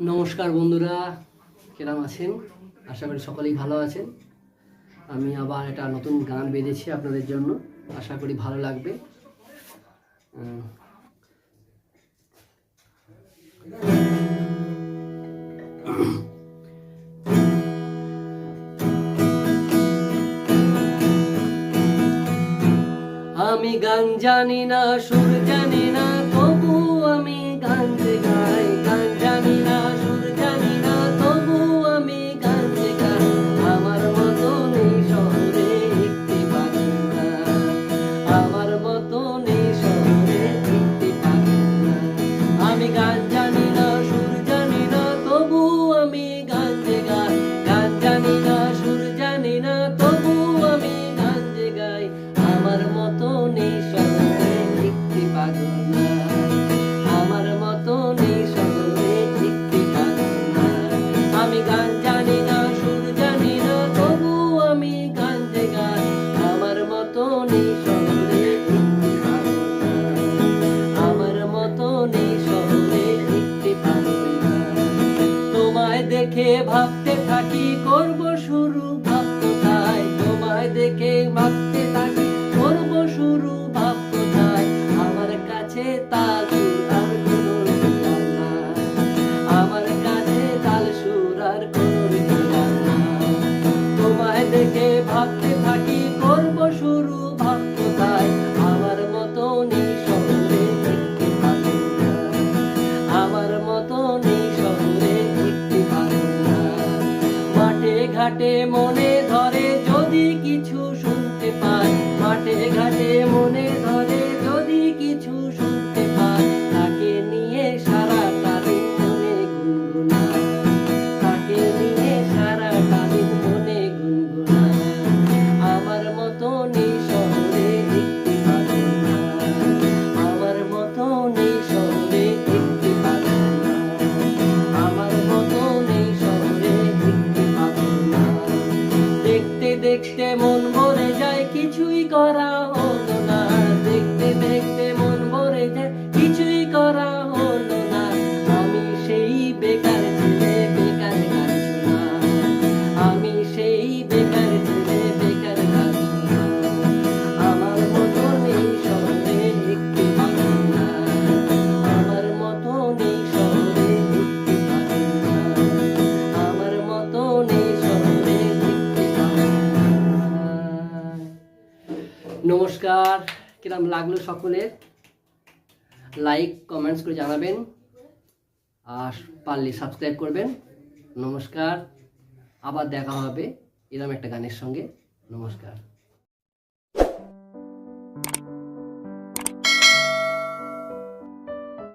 নমস্কার বন্ধুরা কেরাম আছেন? আশা করি সকলেই ভালো আছেন। আমি আবার একটা নতুন গান বেঁধেছি আপনাদের জন্য, আশা করি ভালো লাগবে। আমি গান জানি না, সুর জানি না ভাবতে থাকি করব শুরু ভাবতে তাই তোমায় দেখে ভাবতে থাকি। ঘাটে মনে ধরে যদি কিছু শুনতে পাই। মাঠে ঘাটে মনে দেখতে মন মরে যায় কিছুই করা নমস্কার। কিরম লাগল সকলের? লাইক কমেন্টস করে জানাবেন। আর পারলে সাবস্ক্রাইব করবেন। নমস্কার। আবার দেখা হবে এরম একটা গানের সঙ্গে। নমস্কার।